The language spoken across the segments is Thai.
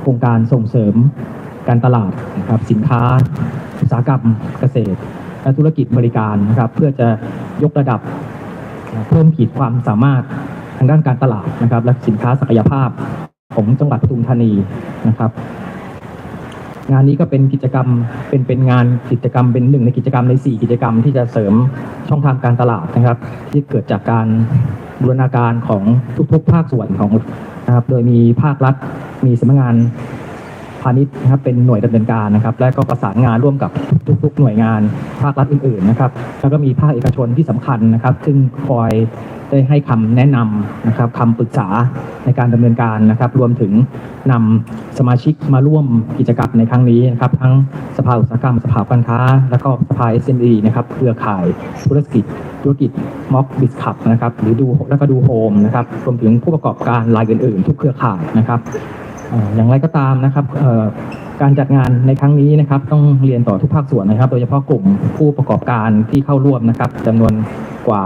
โครงการส่งเสริมการตลาดนะครับสินค้าอุตสาหกรรมเกษตร และธุรกิจบริการนะครับเพื่อจะยกระดับเพิ่มขีดความสามารถทางด้านการตลาดนะครับ และสินค้าศักยภาพของจังหวัดปทุมธานีนะครับ งานนี้ก็เป็นกิจกรรมเป็นเป็นงานกิจกรรมเป็นหนึ่งในกิจกรรมใน 4 กิจกรรมที่จะเสริมช่องทางการตลาดนะครับ ที่เกิดจากการบูรณาการของทุกๆภาคส่วนของ นะครับ โดยมีภาครัฐ มีสำนักงานพาณิชย์นะครับเป็นหน่วยดำเนินการนะครับ และก็ประสานงานร่วมกับทุก ๆ หน่วยงานภาครัฐอื่นๆนะครับ แล้วก็มีภาคเอกชนที่สำคัญนะครับ ซึ่งคอย ได้ให้คำแนะนำนะครับคำปรึกษาในการดำเนินการนะครับ รวมถึงนำสมาชิกมาร่วมกิจกรรมในครั้งนี้นะครับทั้งสภาอุตสาหกรรม สภาการค้า แล้วก็สภา SME นะครับเครือข่ายธุรกิจธุรกิจม็อกบิสคับนะครับหรือดูแล้วก็ดูโฮมนะครับรวมถึงผู้ประกอบการรายอื่นๆ ทุกเครือข่ายนะครับอย่างไรก็ตามนะครับการจัดงานในครั้งนี้นะครับต้องเรียนต่อทุกภาคส่วนนะครับ โดยเฉพาะกลุ่มผู้ประกอบการที่เข้าร่วมนะครับจำนวนกว่า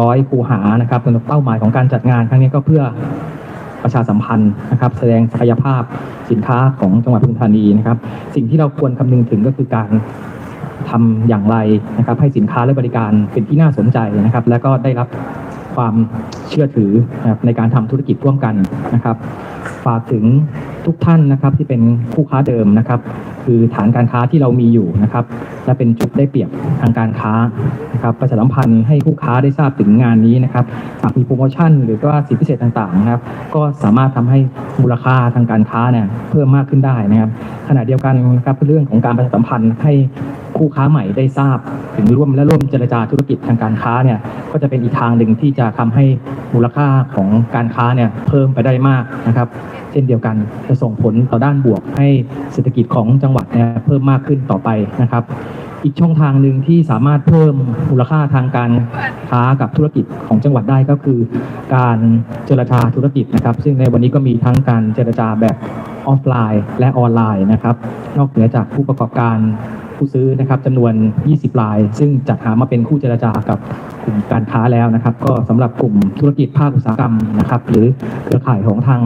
ร้อยคูหานะครับสำหรับเป้าหมายของการจัดงานครั้งนี้ก็เพื่อประชาสัมพันธ์นะครับ แสดงศักยภาพสินค้าของจังหวัดปทุมธานีนะครับ สิ่งที่เราควรคำนึงถึงก็คือการทำอย่างไรนะครับ ให้สินค้าและบริการเป็นที่น่าสนใจนะครับ และก็ได้รับความเชื่อถือในการทำธุรกิจร่วมกันนะครับ ฝากถึงทุกท่านนะครับที่เป็นคู่ค้าเดิมนะครับคือฐานการค้าที่เรามีอยู่นะครับ และเป็นจุดได้เปรียบทางการค้านะครับประชาสัมพันธ์ให้คู่ค้าได้ทราบถึงงานนี้นะครับหากมีโปรโมชั่น หรือว่าสิทธิพิเศษต่างๆนะครับ ก็สามารถทำให้มูลค่าทางการค้าเนี่ยเพิ่มมากขึ้นได้นะครับ ขณะเดียวกันนะครับเรื่องของการประชาสัมพันธ์ให้ คู่ค้าใหม่ได้ทราบ ถึงร่วมและร่วมเจรจาธุรกิจทางการค้าเนี่ยก็จะเป็นอีกทางหนึ่งที่จะทำให้มูลค่าของการค้าเนี่ยเพิ่มไปได้มากนะครับ เช่นเดียวกันจะส่งผลต่อด้านบวกให้เศรษฐกิจของจังหวัดเนี่ยเพิ่มมากขึ้นต่อไปนะครับ อีกช่องทางหนึ่งที่สามารถเพิ่มมูลค่าทางการค้ากับธุรกิจของจังหวัดได้ก็คือ การเจรจาธุรกิจนะครับ ซึ่งในวันนี้ก็มีทั้งการเจรจาแบบออฟไลน์และออนไลน์นะครับ นอกเหนือจากผู้ประกอบการ ผู้ซื้อนะครับจำนวน 20 ราย ซึ่งจัดหามาเป็นคู่เจรจากับกลุ่มการค้าแล้วนะครับ ก็สำหรับกลุ่มธุรกิจภาคอุตสาหกรรมนะครับหรือเครือข่ายของทาง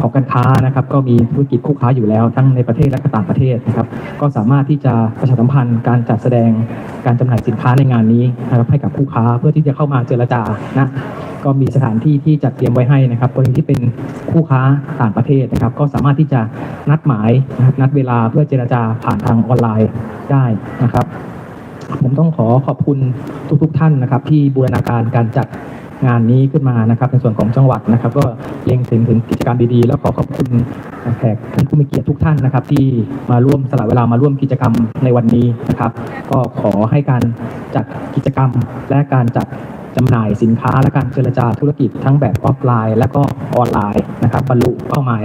หองการค้านะครับ ก็มีธุรกิจคู่ค้าอยู่แล้วทั้งในประเทศและก็ต่างประเทศนะครับ ก็สามารถที่จะประชาสัมพันธ์การจัดแสดงการจำหน่ายสินค้าในงานนี้นะครับให้กับคู่ค้าเพื่อที่จะเข้ามาเจรจานะ ก็มีสถานที่ที่จัดเตรียมไว้ให้นะครับกรณีที่เป็นคู่ค้าต่างประเทศนะครับ ก็สามารถที่จะนัดหมายนะครับนัดเวลาเพื่อเจรจาผ่านทางออนไลน์ได้นะครับ ผมต้องขอขอบคุณทุกๆท่านนะครับ ที่บูรณาการการจัดงานนี้ขึ้นมานะครับในส่วนของจังหวัดนะครับ ก็เล็งถึงถึงกิจกรรมดีๆ แล้วขอขอบคุณแขกท่านผู้มีเกียรติทุกท่านนะครับ ที่มาร่วมสละเวลามาร่วมกิจกรรมในวันนี้นะครับ ก็ขอให้การจัดกิจกรรมและการจัด จำหน่ายสินค้าและการเจรจาธุรกิจทั้งแบบออฟไลน์ และก็ออนไลน์นะครับบรรลุเป้าหมาย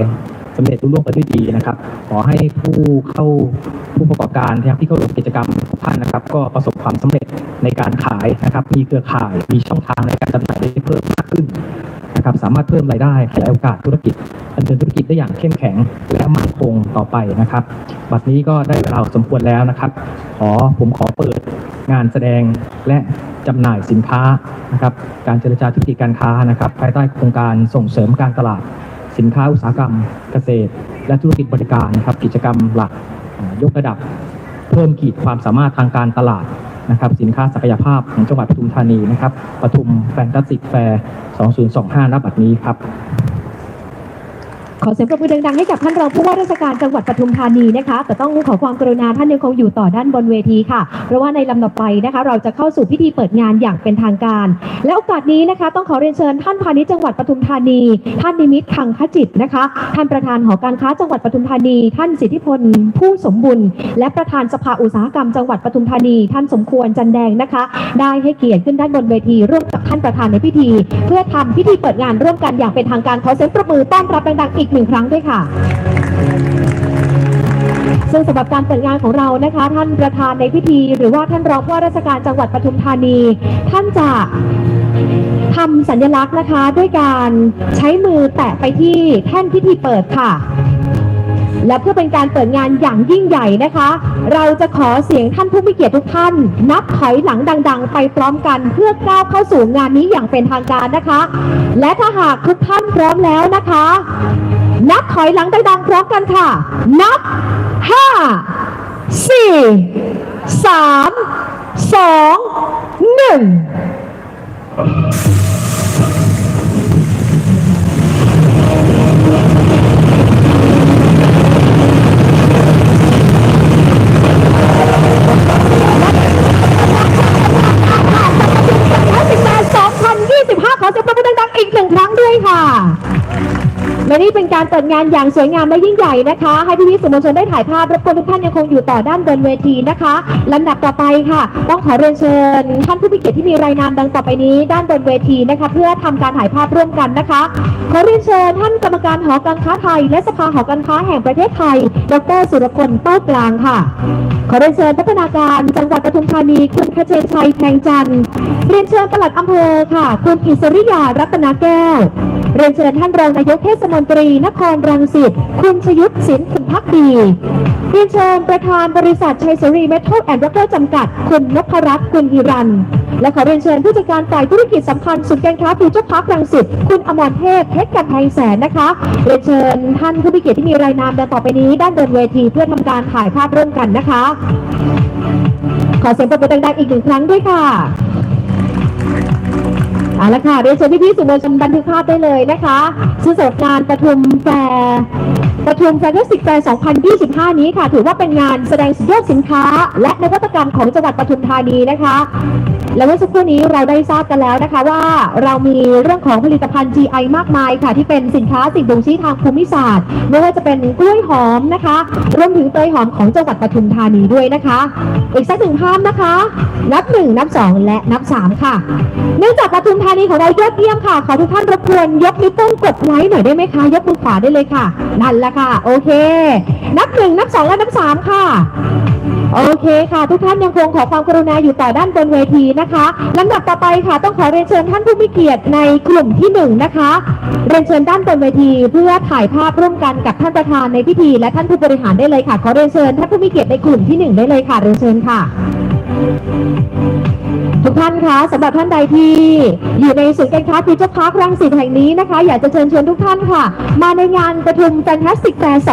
สำเร็จรุ่ร่วงไปด้วยดีนะครับ ขอให้ผู้เข้าผู้ประกอบการนะครับที่เข้าร่วมกิจกรรมท่านนะครับ ก็ประสบความสำเร็จในการขายนะครับ มีเครือข่ายมีช่องทางในการจำหน่ายได้เพิ่มมากขึ้นนะครับ สามารถเพิ่มรายได้ขยายโอกาสธุรกิจดำเนินธุรกิจได้อย่างเข้มแข็งและมั่นคงต่อไปนะครับบัดนี้ก็ได้เวลาสมควรแล้วนะครับ ขอผมขอเปิดงานแสดงและ จำหน่ายสินค้านะครับการเจรจาธุรกิจการค้านะครับ ภายใต้โครงการส่งเสริมการตลาด สินค้าอุตสาหกรรม เกษตร และธุรกิจบริการนะครับ กิจกรรมหลักยกระดับ เพิ่มขีดความสามารถทางการตลาดนะครับ สินค้าศักยภาพของจังหวัดปทุมธานีนะครับปทุมแฟนตาสติกแฟร์ 2025ณบัดนี้ครับ ขอเสียงปรบมือดังๆให้กับท่านรองผู้ว่าราชการจังหวัดปทุมธานีนะคะแต่ต้องขอความกรุณาท่านยังคงอยู่ต่อด้านบนเวทีค่ะ เพราะว่าในลำดับไปนะคะ เราจะเข้าสู่พิธีเปิดงานอย่างเป็นทางการ และโอกาสนี้นะคะ ต้องขอเรียนเชิญท่านพาณิชย์จังหวัดปทุมธานี ท่านนิมิตขังขจิตนะคะ ท่านประธานหอการค้าจังหวัดปทุมธานี ท่านสิทธิพลผู้สมบุญและประธานสภาอุตสาหกรรมจังหวัดปทุมธานี ท่านสมควรจันแดงนะคะ ได้ให้เกียรติขึ้นด้านบนเวทีร่วมกับท่านประธานในพิธี เพื่อทำพิธีเปิดงานร่วมกันอย่างเป็นทางการขอเสียงปรบมือต้อนรับดังๆอีกหนึ่งครั้งด้วยค่ะ ซึ่งสำหรับการเปิดงานของเรานะคะ ท่านประธานในพิธี หรือว่าท่านรองผู้ว่าราชการจังหวัดปทุมธานี ท่านจะทำสัญลักษณ์นะคะ ด้วยการใช้มือแตะไปที่แท่นพิธีเปิดค่ะ และเพื่อเป็นการเปิดงานอย่างยิ่งใหญ่นะคะ เราจะขอเสียงท่านผู้มีเกียรติทุกท่าน นับถอยหลังดัง ๆ ไปพร้อมกันเพื่อก้าวเข้าสู่งานนี้อย่างเป็นทางการนะคะ และถ้าหากทุกท่านพร้อมแล้วนะคะ นับถอยหลังไดังพร้อมกันค่ะ นับห้าสี่สามสองหนึ่ง การเปิดงานอย่างสวยงามและยิ่งใหญ่นะคะ ให้พี่ๆสื่อมวลชนได้ถ่ายภาพรบกวนทุกท่านยังคงอยู่ต่อด้านบนเวทีนะคะลำดับต่อไปค่ะ ต้องขอเรียนเชิญ ท่านผู้มีเกียรติที่มีรายนามดังต่อไปนี้ด้านบนเวทีนะคะ เพื่อทำการถ่ายภาพร่วมกันนะคะ ขอเรียนเชิญท่านกรรมการหอการค้าไทย และสภาหอการค้าแห่งประเทศไทย ดรสุรพลเป้ากลางค่ะ ขอเรียนเชิญพัฒนาการจังหวัดปทุมธานีคุณคเชนชัยแพงจันทร์เรียนเชิญปลัดอำเภอค่ะ คุณอิสริยารัตนาแก้ว เรียนเชิญท่านรองนายกเทศมนตรีนครรังสิตคุณชยุทธสินขุนพักดีเรียนเชิญประธานบริษัทชัยสรีเมทัลแอนด์ร็อกเกอร์จำกัด คุณนพรัตน์คุณฮิรัน และขอเรียนเชิญผู้จัดการฝ่ายธุรกิจสัมพันธ์ศูนย์การค้าฟิวเจอร์พาร์ครังสิตคุณอมรเทพเพชรกันแพงแสนนะคะ เรียนเชิญท่านผู้มีเกียรติที่มีรายนามดังต่อไปนี้ ด้านบนเวทีเพื่อทำการถ่ายภาพร่วมกันนะคะ ขอเสียงปรบมือดังๆอีกหนึ่งครั้งด้วยค่ะ เอาละค่ะเรียนเชิญพี่ๆสื่อมวลชนบันทึกภาพได้เลยนะคะซึ่งสำหรับงานประทุมแฟร์ประทุมแฟร์สิกแฟร์2025 นี้ค่ะ ถือว่าเป็นงานแสดงสุดยอดสินค้า และนวัตกรรมของจังหวัดปทุมธานีนะคะ และเมื่อสักครู่นี้เราได้ทราบกันแล้วนะคะว่าเรามีเรื่องของผลิตภัณฑ์ GI มากมายค่ะ ที่เป็นสินค้าสิ่งบ่งชี้ทางภูมิศาสตร์ ไม่ว่าจะเป็นกล้วยหอมนะคะรวมถึงเตยหอมของจังหวัดปทุมธานีด้วยนะคะ อีกสักหนึ่งภาพนะคะ นับหนึ่งนับสองและนับสามค่ะ เนื่องจากปทุมธานีของเรายอดเยี่ยมค่ะ ขอทุกท่านรบกวนยกนิ้วโป้งกดไลค์หน่อยได้ไหมคะยกมือขวาได้เลยค่ะนั่นแหละค่ะ โอเค นับหนึ่งนับสองและนับสามค่ะ โอเคค่ะ ทุกท่านยังคงขอความกรุณาอยู่ต่อด้านบนเวทีนะคะลำดับต่อไปค่ะต้องขอเรียนเชิญท่านผู้มีเกียรติในกลุ่มที่หนึ่งนะคะ เรียนเชิญด้านบนเวที เพื่อถ่ายภาพร่วมกันกับท่านประธานในพิธี และท่านผู้บริหารได้เลยค่ะ ขอเรียนเชิญท่านผู้มีเกียรติในกลุ่มที่หนึ่งได้เลยค่ะเรียนเชิญค่ะ ทุกท่านคะสำหรับท่านใดที่อยู่ในศูนย์การค้าฟิวเจอร์พาร์ครังสิตแห่งนี้นะคะ อยากจะเชิญชวนทุกท่านค่ะ มาในงานประทุมแฟนตาสติกแฟร์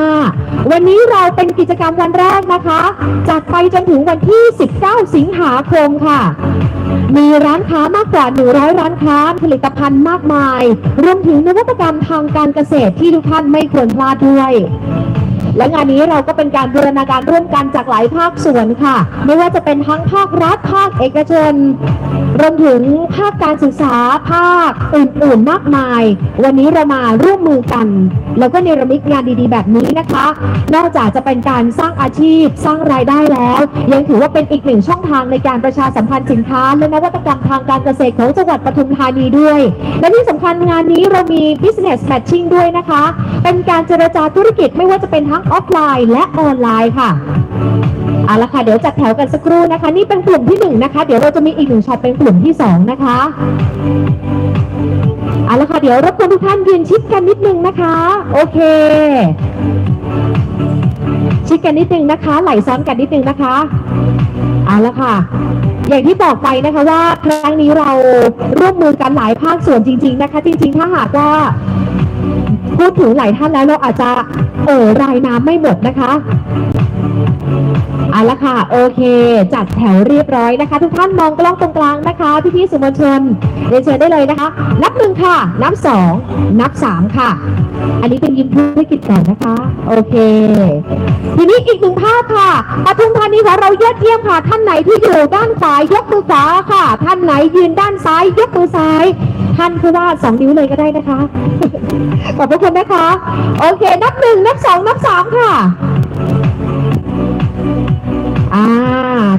2025 วันนี้เราเป็นกิจกรรมวันแรกนะคะ จัดไปจนถึงวันที่ 19 สิงหาคมค่ะมีร้านค้ามากกว่า 100 ร้านค้า ผลิตภัณฑ์มากมาย รวมถึงนวัตกรรมทางการเกษตรที่ทุกท่านไม่ควรพลาดด้วย และงานนี้เราก็เป็นการบูรณาการร่วมกันจากหลายภาคส่วนค่ะ ไม่ว่าจะเป็นทั้งภาครัฐภาคเอกชนรวมถึงภาคการศึกษาภาคอื่นๆมากมาย วันนี้เรามาร่วมมือกัน แล้วก็เนรมิตงานดีๆ แบบนี้นะคะ นอกจากจะเป็นการสร้างอาชีพสร้างรายได้แล้ว ยังถือว่าเป็นอีกหนึ่งช่องทางในการประชาสัมพันธ์สินค้า และนวัตกรรมทางการเกษตรของจังหวัดปทุมธานีด้วย และที่สำคัญงานนี้เรามี business matching ด้วยนะคะ เป็นการเจรจาธุรกิจไม่ว่าจะเป็นทั้งออฟไลน์และออนไลน์ค่ะเอาละค่ะเดี๋ยวจัดแถวกันสักครู่นะคะ นี่เป็นกลุ่มที่หนึ่งนะคะ เดี๋ยวเราจะมีอีกหนึ่งช็อตเป็นกลุ่มที่สองนะคะเอาละค่ะเดี๋ยวรบกวนทุกท่านยืนชิดกันนิดนึงนะคะ โอเค ชิดกันนิดนึงนะคะ ไหลซ้อนกันนิดนึงนะคะเอาละค่ะ อย่างที่บอกไปนะคะว่าครั้งนี้เราร่วมมือกันหลายภาคส่วนจริง ๆนะคะ จริง ๆ ถ้าหากว่า พูดถึงหลายท่านแล้วเราอาจจะเอ่อรายน้ำไม่หมดนะคะเอาละค่ะ โอเค จัดแถวเรียบร้อยนะคะ ทุกท่านมองกล้องตรงกลางนะคะ พี่ๆสื่อมวลชนเรียนเชิญได้เลยนะคะ นับหนึ่งค่ะ นับสองนับสามค่ะ อันนี้เป็นยิมธุรกิจก่อนนะคะ โอเค ทีนี้อีกหนึ่งภาพค่ะปทุมธานีของเรายอดเยี่ยมค่ะ ท่านไหนที่อยู่ด้านขวายกมือขวาค่ะ ท่านไหนยืนด้านซ้ายยกมือซ้าย ท่านผู้ว่าสองนิ้วเลยก็ได้นะคะ ขอบพระคุณนะคะ โอเค นับหนึ่งนับสองนับสามค่ะอ่า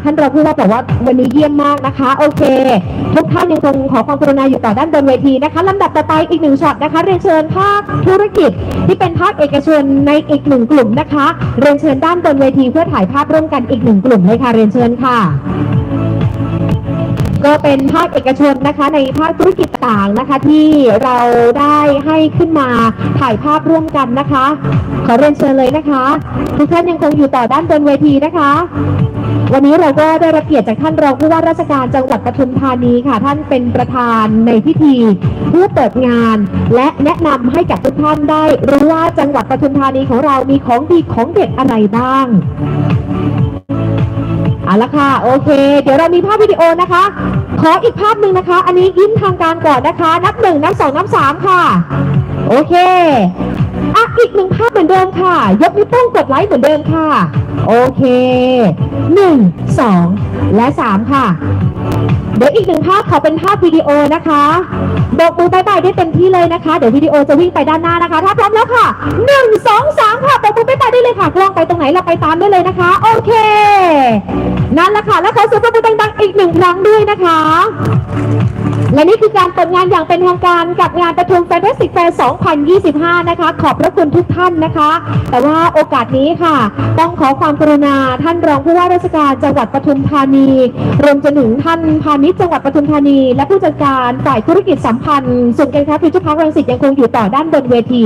ท่านรองผู้ว่าบอกว่าวันนี้เยี่ยมมากนะคะ โอเค ทุกท่านยังคงขอความกรุณาอยู่ต่อด้านบนเวทีนะคะลำดับต่อไปอีกหนึ่งช็อตนะคะ เรียนเชิญภาคธุรกิจที่เป็นภาคเอกชนในอีกหนึ่งกลุ่มนะคะ เรียนเชิญด้านบนเวทีเพื่อถ่ายภาพร่วมกันอีกหนึ่งกลุ่มเลยค่ะเรียนเชิญค่ะ เป็นภาคเอกชนนะคะ ในภาคธุรกิจต่างนะคะ ที่เราได้ให้ขึ้นมาถ่ายภาพร่วมกันนะคะ ขอเรียนเชิญเลยนะคะ ทุกท่านยังคงอยู่ต่อด้านบนเวทีนะคะวันนี้เราก็ได้รับเกียรติจากท่านรองผู้ว่าราชการจังหวัดปทุมธานีค่ะ ท่านเป็นประธานในพิธีเพื่อเปิดงาน และแนะนำให้กับทุกท่านได้ รู้ว่าจังหวัดปทุมธานีของเรามีของดีของเด็ดอะไรบ้างเอาละค่ะ โอเค เดี๋ยวเรามีภาพวิดีโอนะคะ ขออีกภาพหนึ่งนะคะ อันนี้ยิ้มทางการก่อนนะคะ นับหนึ่งนับสองนับสามค่ะ โอเค อะอีกหนึ่งภาพเหมือนเดิมค่ะ ยกนิ้วโป้งกดไลค์เหมือนเดิมค่ะ โอเคหนึ่งสองและสามค่ะ เดี๋ยวอีกหนึ่งภาพขอเป็นภาพวิดีโอนะคะโบกมือบายบายได้เต็มที่เลยนะคะ เดี๋ยววิดีโอจะวิ่งไปด้านหน้านะคะ ถ้าพร้อมแล้วค่ะหนึ่งสองสามค่ะโบกมือบายบายได้เลยค่ะ กล้องไปตรงไหนเราไปตามได้เลยนะคะ โอเค นั่นแหละค่ะ แล้วขอเสียงปรบมือดังๆอีกหนึ่งครั้งด้วยนะคะและนี่คือการเปิดงานอย่างเป็นทางการกับงานประทุมแฟนตาสติกแฟร์ 2025 นะคะ ขอบพระคุณทุกท่านนะคะ แต่ว่าโอกาสนี้ค่ะ ต้องขอความกรุณาท่านรองผู้ว่าราชการจังหวัดปทุมธานี รวมจนถึงท่านพาณิชย์จังหวัดปทุมธานี และผู้จัดการฝ่ายธุรกิจสัมพันธ์ส่วนการค้าฟิวเจอร์พาร์ครังสิตยังคงอยู่ต่อด้านบนเวที